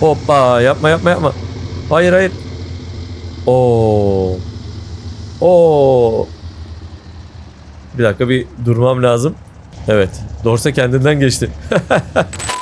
Hoppa yapma yapma yapma. Hayır hayır. Oo. Oo. Bir dakika bir durmam lazım. Evet. Dorse kendinden geçti.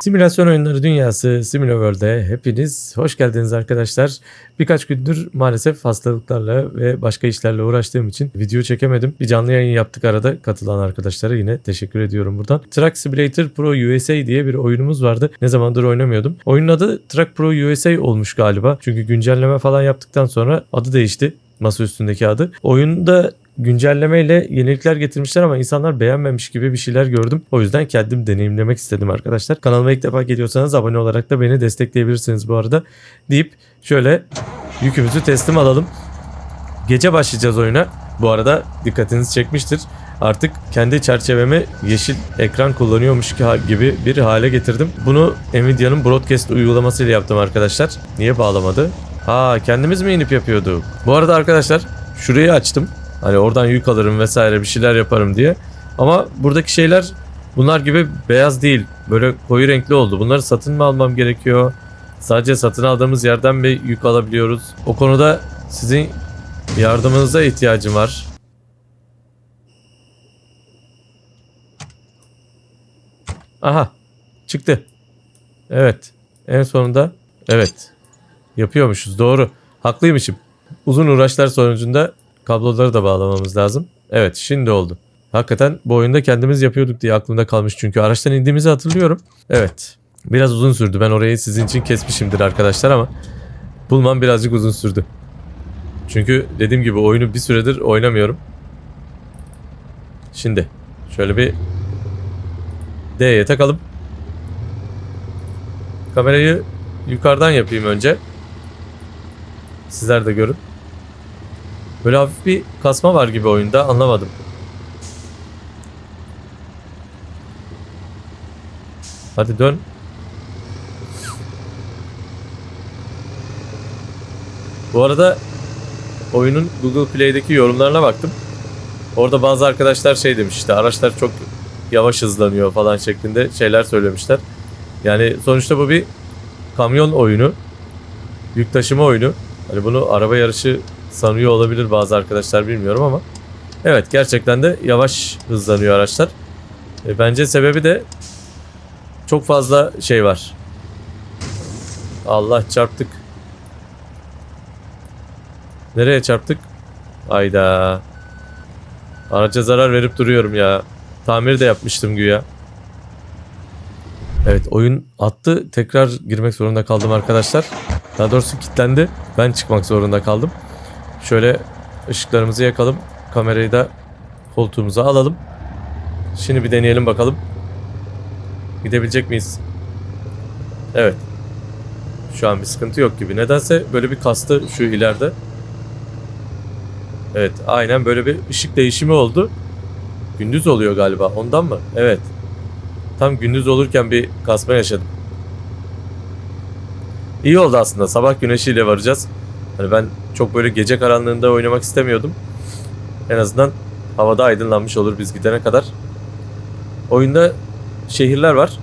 Simülasyon oyunları dünyası Simulaworld'e hepiniz hoş geldiniz arkadaşlar. Birkaç gündür maalesef hastalıklarla ve başka işlerle uğraştığım için video çekemedim. Bir canlı yayın yaptık arada katılan arkadaşlara yine teşekkür ediyorum buradan. Truck Simulator Pro USA diye bir oyunumuz vardı. Ne zamandır oynamıyordum. Oyunun adı Truck Pro USA olmuş galiba. Çünkü güncelleme falan yaptıktan sonra adı değişti. Masa üstündeki adı. Oyunda güncellemeyle yenilikler getirmişler ama insanlar beğenmemiş gibi bir şeyler gördüm. O yüzden kendim deneyimlemek istedim arkadaşlar. Kanalıma ilk defa geliyorsanız abone olarak da beni destekleyebilirsiniz bu arada. Deyip şöyle yükümüzü teslim alalım. Gece başlayacağız oyuna. Bu arada dikkatinizi çekmiştir. Artık kendi çerçevemi yeşil ekran kullanıyormuş gibi bir hale getirdim. Bunu Nvidia'nın Broadcast uygulamasıyla yaptım arkadaşlar. Niye bağlamadı? Ha kendimiz mi inip yapıyorduk? Bu arada arkadaşlar şurayı açtım. Hani oradan yük alırım vesaire bir şeyler yaparım diye. Ama buradaki şeyler bunlar gibi beyaz değil. Böyle koyu renkli oldu. Bunları satın mı almam gerekiyor? Sadece satın aldığımız yerden mi yük alabiliyoruz? O konuda sizin yardımınıza ihtiyacım var. Aha çıktı. Evet. En sonunda evet. Yapıyormuşuz doğru. Haklıymışım. Uzun uğraşlar sonucunda kabloları da bağlamamız lazım. Evet şimdi oldu. Hakikaten bu oyunda kendimiz yapıyorduk diye aklımda kalmış çünkü araçtan indiğimizi hatırlıyorum. Evet. Biraz uzun sürdü. Ben orayı sizin için kesmişimdir arkadaşlar ama bulmam birazcık uzun sürdü. Çünkü dediğim gibi oyunu bir süredir oynamıyorum. Şimdi şöyle bir D'ye takalım. Kamerayı yukarıdan yapayım önce. Sizler de görün. Böyle hafif bir kasma var gibi oyunda anlamadım. Hadi dön. Bu arada oyunun Google Play'deki yorumlarına baktım. Orada bazı arkadaşlar şey demiş işte araçlar çok yavaş hızlanıyor falan şeklinde şeyler söylemişler. Yani sonuçta bu bir kamyon oyunu. Yük taşıma oyunu. Hani bunu araba yarışı sanıyor olabilir bazı arkadaşlar bilmiyorum ama. Evet gerçekten de yavaş hızlanıyor araçlar. E, bence sebebi de çok fazla şey var. Allah çarptık. Nereye çarptık? Ayda. Araca zarar verip duruyorum ya. Tamir de yapmıştım güya. Evet oyun attı. Tekrar girmek zorunda kaldım arkadaşlar. Daha doğrusu kilitlendi. Ben çıkmak zorunda kaldım. Şöyle ışıklarımızı yakalım. Kamerayı da koltuğumuza alalım. Şimdi bir deneyelim bakalım. Gidebilecek miyiz? Evet. Şu an bir sıkıntı yok gibi. Nedense böyle bir kastı şu ileride. Evet aynen böyle bir ışık değişimi oldu. Gündüz oluyor galiba ondan mı? Evet. Tam gündüz olurken bir kasma yaşadım. İyi oldu aslında sabah güneşiyle varacağız. Hani ben çok böyle gece karanlığında oynamak istemiyordum. En azından havada aydınlanmış olur biz gidene kadar. Oyunda şehirler var.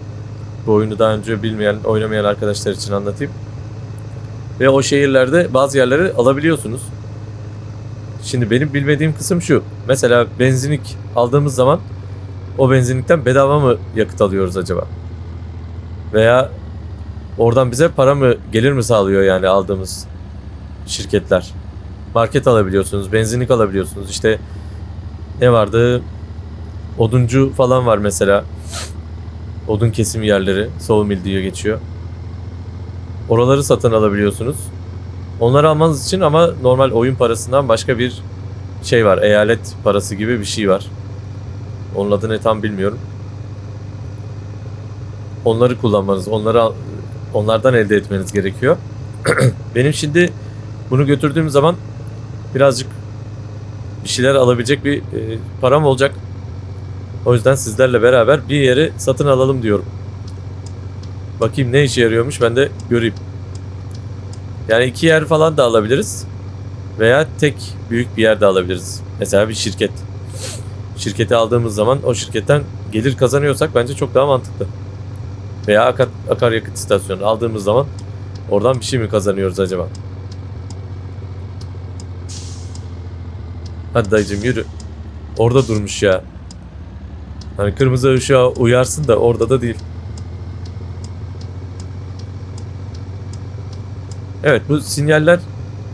Bu oyunu daha önce bilmeyen, oynamayan arkadaşlar için anlatayım. Ve o şehirlerde bazı yerleri alabiliyorsunuz. Şimdi benim bilmediğim kısım şu. Mesela benzinlik aldığımız zaman o benzinlikten bedava mı yakıt alıyoruz acaba? Veya oradan bize para mı gelir mi sağlıyor yani aldığımız şirketler? Market alabiliyorsunuz, benzinlik alabiliyorsunuz. İşte ne vardı? Oduncu falan var mesela. Odun kesim yerleri. Sawmill diye geçiyor. Oraları satın alabiliyorsunuz. Onları almanız için ama normal oyun parasından başka bir şey var. Eyalet parası gibi bir şey var. Onun adını tam bilmiyorum. Onları kullanmanız, onları onlardan elde etmeniz gerekiyor. Benim şimdi bunu götürdüğüm zaman birazcık bir şeyler alabilecek bir e, param olacak. O yüzden sizlerle beraber bir yeri satın alalım diyorum. Bakayım ne işe yarıyormuş ben de göreyim. Yani iki yer falan da alabiliriz. Veya tek büyük bir yer de alabiliriz. Mesela bir şirket. Şirketi aldığımız zaman o şirketten gelir kazanıyorsak bence çok daha mantıklı. Veya akar, akaryakıt istasyonu aldığımız zaman oradan bir şey mi kazanıyoruz acaba? Hadi dayıcım yürü. Orada durmuş ya. Hani kırmızı ışığa uyarsın da orada da değil. Evet bu sinyaller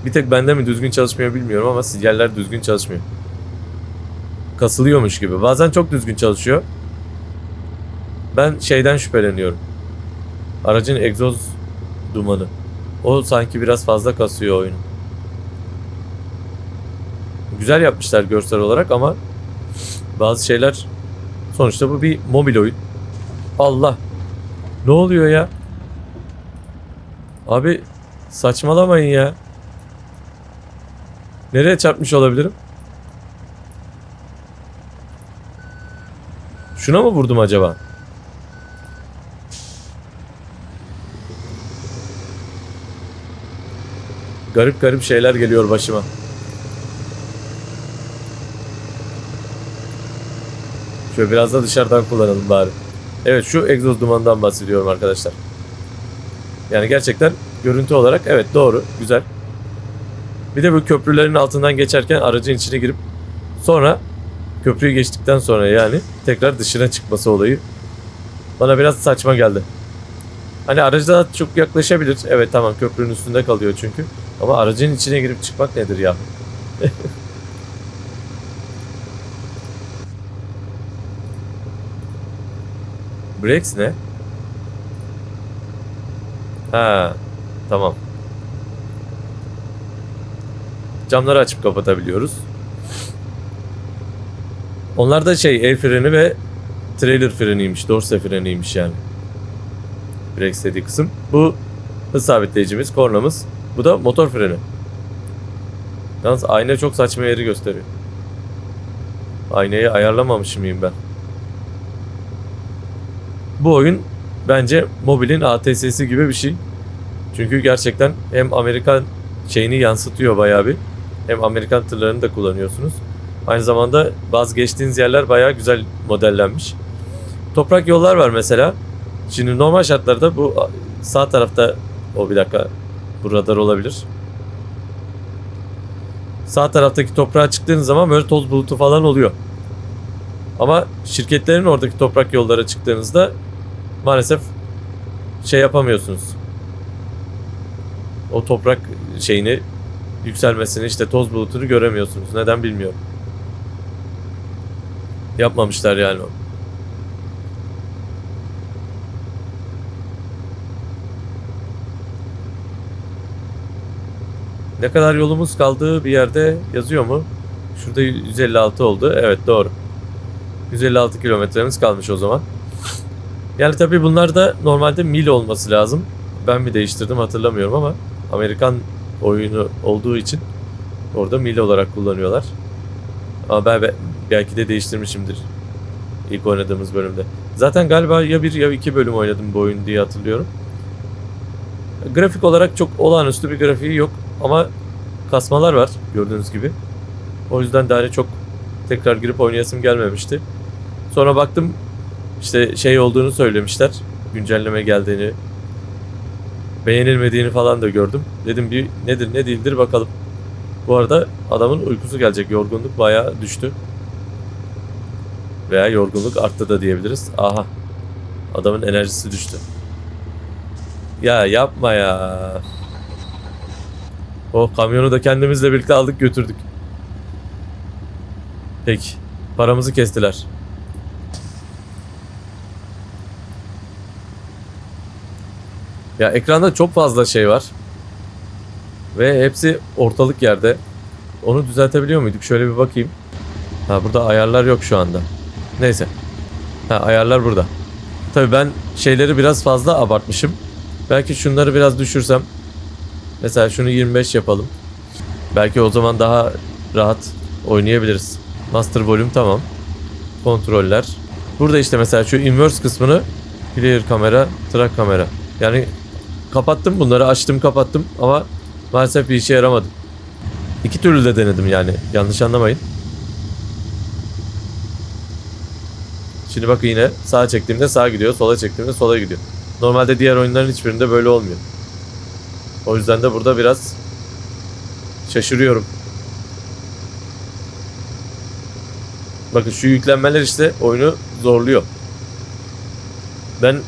bir tek bende mi düzgün çalışmıyor bilmiyorum ama sinyaller düzgün çalışmıyor. Kasılıyormuş gibi. Bazen çok düzgün çalışıyor. Ben şeyden şüpheleniyorum. Aracın egzoz dumanı. O sanki biraz fazla kasıyor oyunu. Güzel yapmışlar görsel olarak ama bazı şeyler sonuçta bu bir mobil oyun. Allah. Ne oluyor ya? Abi saçmalamayın ya. Nereye çarpmış olabilirim? Şuna mı vurdum acaba? Garip garip şeyler geliyor başıma. Şöyle biraz da dışarıdan kullanalım bari. Evet şu egzoz dumanından bahsediyorum arkadaşlar. Yani gerçekten görüntü olarak evet doğru güzel. Bir de bu köprülerin altından geçerken aracın içine girip sonra köprüyü geçtikten sonra yani tekrar dışına çıkması olayı bana biraz saçma geldi. Hani araca çok yaklaşabilir. Evet tamam köprünün üstünde kalıyor çünkü. Ama aracın içine girip çıkmak nedir ya? Brakes ne? Ha, tamam. Camları açıp kapatabiliyoruz. Onlar da şey el freni ve trailer freniymiş. Dorse freniymiş yani. Brakes dediği kısım. Bu hız sabitleyicimiz, kornamız. Bu da motor freni. Yalnız ayna çok saçma yeri gösteriyor. Aynayı ayarlamamış mıyım ben? Bu oyun bence mobilin ATS'si gibi bir şey. Çünkü gerçekten hem Amerikan şeyini yansıtıyor bayağı bir. Hem Amerikan tırlarını da kullanıyorsunuz. Aynı zamanda bazı geçtiğiniz yerler bayağı güzel modellenmiş. Toprak yollar var mesela. Şimdi normal şartlarda bu sağ tarafta o bir dakika bu radar olabilir. Sağ taraftaki toprağa çıktığınız zaman böyle toz bulutu falan oluyor. Ama şirketlerin oradaki toprak yollara çıktığınızda maalesef şey yapamıyorsunuz. O toprak şeyini yükselmesini işte toz bulutunu göremiyorsunuz. Neden bilmiyorum. Yapmamışlar yani o. Ne kadar yolumuz kaldığı bir yerde yazıyor mu? Şurada 156 oldu. Evet doğru. 156 kilometremiz kalmış o zaman. Yani tabii bunlar da normalde mil olması lazım. Ben mi değiştirdim hatırlamıyorum ama Amerikan oyunu olduğu için orada mil olarak kullanıyorlar. Ama ben be- belki de değiştirmişimdir ilk oynadığımız bölümde. Zaten galiba ya bir ya iki bölüm oynadım bu oyun diye hatırlıyorum. Grafik olarak çok olağanüstü bir grafiği yok ama kasmalar var gördüğünüz gibi. O yüzden hani çok tekrar girip oynayasım gelmemişti. Sonra baktım işte şey olduğunu söylemişler. Güncelleme geldiğini, beğenilmediğini falan da gördüm. Dedim bir nedir ne değildir bakalım. Bu arada adamın uykusu gelecek. Yorgunluk bayağı düştü. Veya yorgunluk arttı da diyebiliriz. Aha. Adamın enerjisi düştü. Ya yapma ya. O kamyonu da kendimizle birlikte aldık götürdük. Peki. Paramızı kestiler. Ya ekranda çok fazla şey var. Ve hepsi ortalık yerde. Onu düzeltebiliyor muyduk? Şöyle bir bakayım. Ha burada ayarlar yok şu anda. Neyse. Ha ayarlar burada. Tabii ben şeyleri biraz fazla abartmışım. Belki şunları biraz düşürsem. Mesela şunu 25 yapalım. Belki o zaman daha rahat oynayabiliriz. Master volume tamam. Kontroller. Burada işte mesela şu inverse kısmını clear kamera, track kamera. Yani kapattım bunları açtım kapattım ama maalesef bir işe yaramadı. İki türlü de denedim yani yanlış anlamayın. Şimdi bakın yine sağa çektiğimde sağa gidiyor, sola çektiğimde sola gidiyor. Normalde diğer oyunların hiçbirinde böyle olmuyor. O yüzden de burada biraz şaşırıyorum. Bakın şu yüklenmeler işte oyunu zorluyor. Ben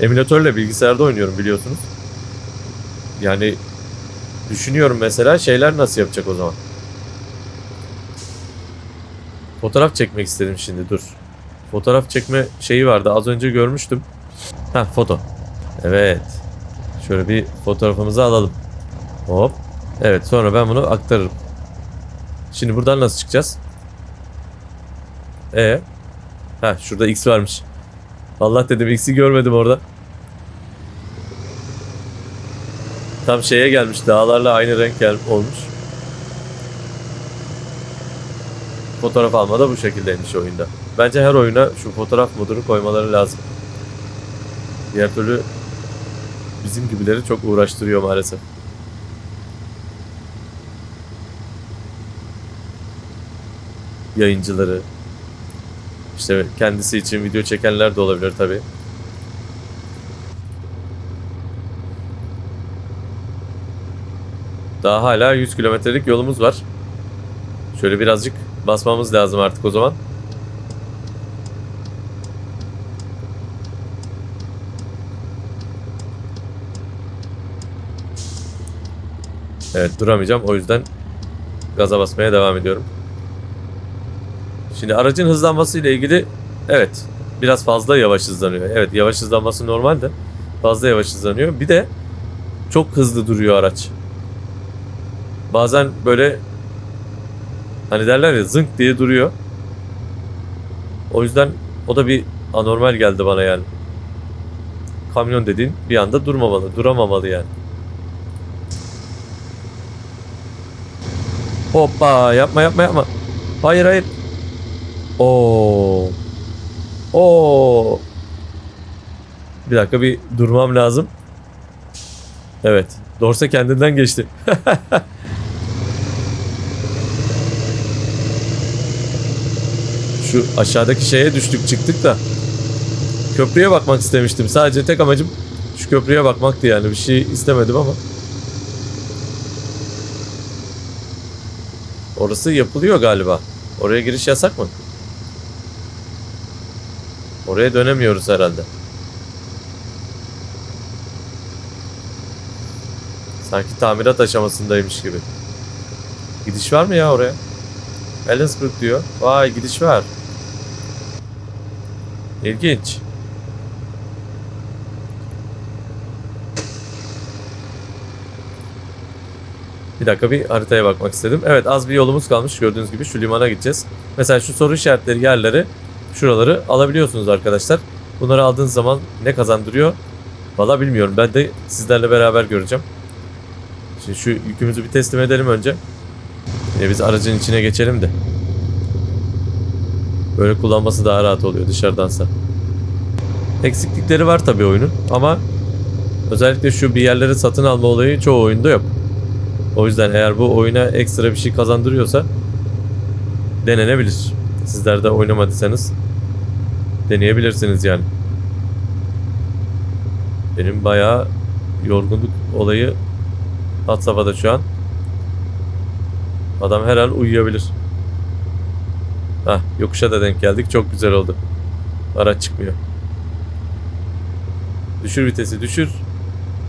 emülatörle bilgisayarda oynuyorum biliyorsunuz. Yani düşünüyorum mesela şeyler nasıl yapacak o zaman. Fotoğraf çekmek istedim şimdi dur. Fotoğraf çekme şeyi vardı az önce görmüştüm. Ha foto. Evet. Şöyle bir fotoğrafımızı alalım. Hop. Evet sonra ben bunu aktarırım. Şimdi buradan nasıl çıkacağız? E. Ha şurada X varmış. Allah dedim X'i görmedim orada. Tam şeye gelmiş dağlarla aynı renk gel olmuş. Fotoğraf alma da bu şekildeymiş oyunda. Bence her oyuna şu fotoğraf modunu koymaları lazım. Diğer türlü bizim gibileri çok uğraştırıyor maalesef. Yayıncıları. İşte kendisi için video çekenler de olabilir tabi. Daha hala 100 kilometrelik yolumuz var. Şöyle birazcık basmamız lazım artık o zaman. Evet duramayacağım o yüzden gaza basmaya devam ediyorum. Şimdi aracın hızlanması ile ilgili evet biraz fazla yavaş hızlanıyor. Evet yavaş hızlanması normal de fazla yavaş hızlanıyor. Bir de çok hızlı duruyor araç. Bazen böyle hani derler ya zınk diye duruyor. O yüzden o da bir anormal geldi bana yani. Kamyon dediğin bir anda durmamalı, duramamalı yani. Hoppa yapma yapma yapma. Hayır hayır. Oo. Oo. Bir dakika bir durmam lazım. Evet. Dorse kendinden geçti. Şu aşağıdaki şeye düştük çıktık da. Köprüye bakmak istemiştim. Sadece tek amacım şu köprüye bakmaktı yani. Bir şey istemedim ama. Orası yapılıyor galiba. Oraya giriş yasak mı? Oraya dönemiyoruz herhalde. Sanki tamirat aşamasındaymış gibi. Gidiş var mı ya oraya? Ellensburg diyor. Vay gidiş var. İlginç. Bir dakika bir haritaya bakmak istedim. Evet az bir yolumuz kalmış gördüğünüz gibi şu limana gideceğiz. Mesela şu soru işaretleri yerleri şuraları alabiliyorsunuz arkadaşlar. Bunları aldığınız zaman ne kazandırıyor? Valla bilmiyorum. Ben de sizlerle beraber göreceğim. Şimdi şu yükümüzü bir teslim edelim önce. Yine biz aracın içine geçelim de. Böyle kullanması daha rahat oluyor dışarıdansa. Eksiklikleri var tabii oyunun ama özellikle şu bir yerleri satın alma olayı çoğu oyunda yok. O yüzden eğer bu oyuna ekstra bir şey kazandırıyorsa denenebilir. Sizler de oynamadıysanız deneyebilirsiniz yani. Benim bayağı yorgunluk olayı hat safhada şu an. Adam her an uyuyabilir. Hah yokuşa da denk geldik. Çok güzel oldu. Araç çıkmıyor. Düşür vitesi düşür.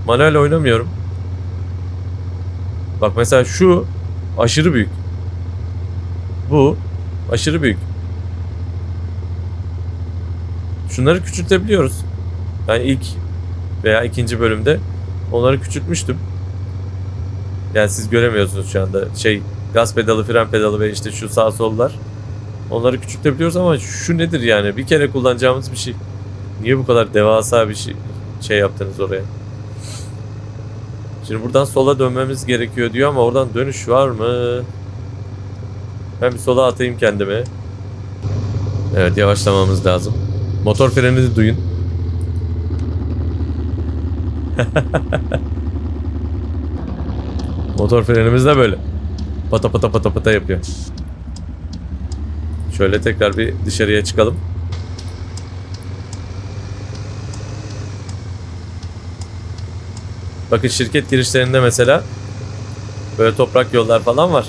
Manuel oynamıyorum. Bak mesela şu aşırı büyük. Bu aşırı büyük. Şunları küçültebiliyoruz. Ben ilk veya ikinci bölümde onları küçültmüştüm. Yani siz göremiyorsunuz şu anda. Şey gaz pedalı, fren pedalı ve işte şu sağ sollar. Onları küçültebiliyoruz ama şu nedir yani? Bir kere kullanacağımız bir şey. Niye bu kadar devasa bir şey şey yaptınız oraya? Şimdi buradan sola dönmemiz gerekiyor diyor ama oradan dönüş var mı? Ben bir sola atayım kendimi. Evet yavaşlamamız lazım. Motor frenini duyun. Motor frenimiz de böyle. Pata pata pata pata yapıyor. Şöyle tekrar bir dışarıya çıkalım. Bakın şirket girişlerinde mesela böyle toprak yollar falan var.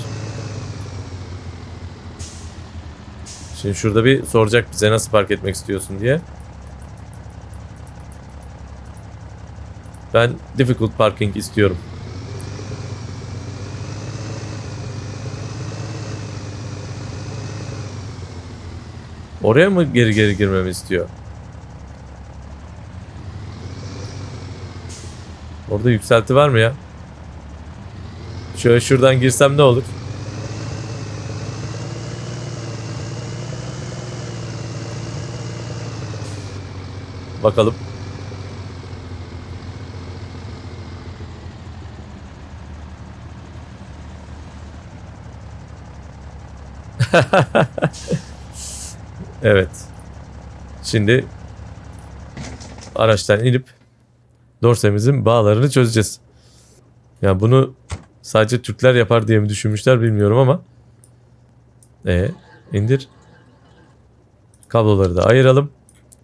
Şimdi şurada bir soracak bize nasıl park etmek istiyorsun diye. Ben difficult parking istiyorum. Oraya mı geri geri girmemi istiyor? Orada yükselti var mı ya? Şöyle şuradan girsem ne olur? Bakalım. evet. Şimdi araçtan inip dorsemizin bağlarını çözeceğiz. Ya bunu sadece Türkler yapar diye mi düşünmüşler bilmiyorum ama. E indir. Kabloları da ayıralım.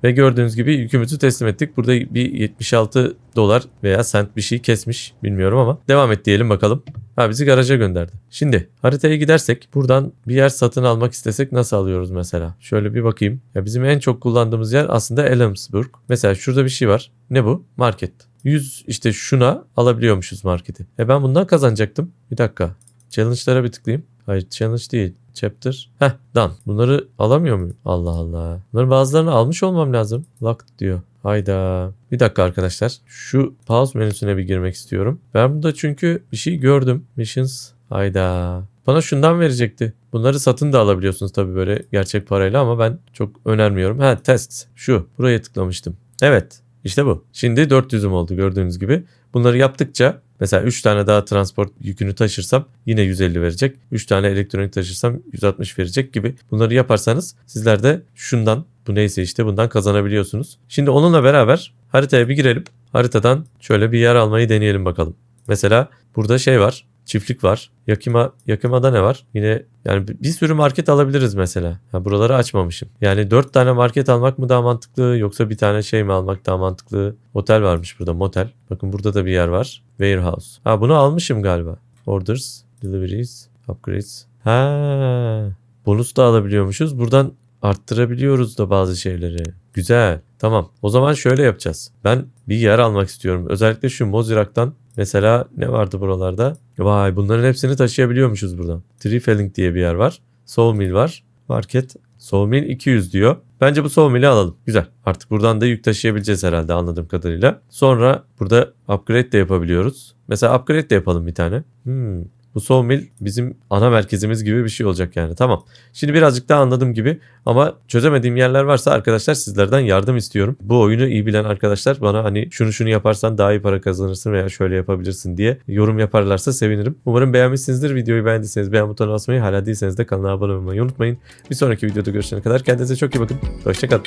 Ve gördüğünüz gibi yükümüzü teslim ettik. Burada bir 76 dolar veya sent bir şey kesmiş. Bilmiyorum ama. Devam et diyelim bakalım. Ha bizi garaja gönderdi. Şimdi haritaya gidersek buradan bir yer satın almak istesek nasıl alıyoruz mesela? Şöyle bir bakayım. Ya bizim en çok kullandığımız yer aslında Elmsburg. Mesela şurada bir şey var. Ne bu? Market. 100 işte şuna alabiliyormuşuz marketi. E ben bundan kazanacaktım. Bir dakika. Challenge'lara bir tıklayayım. Hayır challenge değil. Chapter. Heh done. Bunları alamıyor muyum? Allah Allah. Bunların bazılarını almış olmam lazım. Locked diyor. Hayda. Bir dakika arkadaşlar. Şu pause menüsüne bir girmek istiyorum. Ben burada çünkü bir şey gördüm. Missions. Hayda. Bana şundan verecekti. Bunları satın da alabiliyorsunuz tabii böyle gerçek parayla ama ben çok önermiyorum. Ha tasks. Şu. Buraya tıklamıştım. Evet. İşte bu. Şimdi 400'üm oldu gördüğünüz gibi. Bunları yaptıkça mesela 3 tane daha transport yükünü taşırsam yine 150 verecek. 3 tane elektronik taşırsam 160 verecek gibi. Bunları yaparsanız sizler de şundan bu neyse işte bundan kazanabiliyorsunuz. Şimdi onunla beraber haritaya bir girelim. Haritadan şöyle bir yer almayı deneyelim bakalım. Mesela burada şey var. Çiftlik var. Yakima, Yakima'da ne var? Yine yani bir sürü market alabiliriz mesela. Ha, buraları açmamışım. Yani 4 tane market almak mı daha mantıklı yoksa bir tane şey mi almak daha mantıklı? Otel varmış burada motel. Bakın burada da bir yer var. Warehouse. Ha bunu almışım galiba. Orders, deliveries, upgrades. Ha, bonus da alabiliyormuşuz. Buradan arttırabiliyoruz da bazı şeyleri. Güzel. Tamam. O zaman şöyle yapacağız. Ben bir yer almak istiyorum. Özellikle şu Mozirak'tan mesela ne vardı buralarda? Vay bunların hepsini taşıyabiliyormuşuz buradan. Trifelling diye bir yer var. Sawmill var. Market. Sawmill 200 diyor. Bence bu Sawmill'i alalım. Güzel. Artık buradan da yük taşıyabileceğiz herhalde anladığım kadarıyla. Sonra burada upgrade de yapabiliyoruz. Mesela upgrade de yapalım bir tane. Hmm. Bu sawmill bizim ana merkezimiz gibi bir şey olacak yani. Tamam. Şimdi birazcık daha anladığım gibi ama çözemediğim yerler varsa arkadaşlar sizlerden yardım istiyorum. Bu oyunu iyi bilen arkadaşlar bana hani şunu şunu yaparsan daha iyi para kazanırsın veya şöyle yapabilirsin diye yorum yaparlarsa sevinirim. Umarım beğenmişsinizdir. Videoyu beğendiyseniz beğen butonuna basmayı hala değilseniz de kanala abone olmayı unutmayın. Bir sonraki videoda görüşene kadar kendinize çok iyi bakın. Hoşçakalın.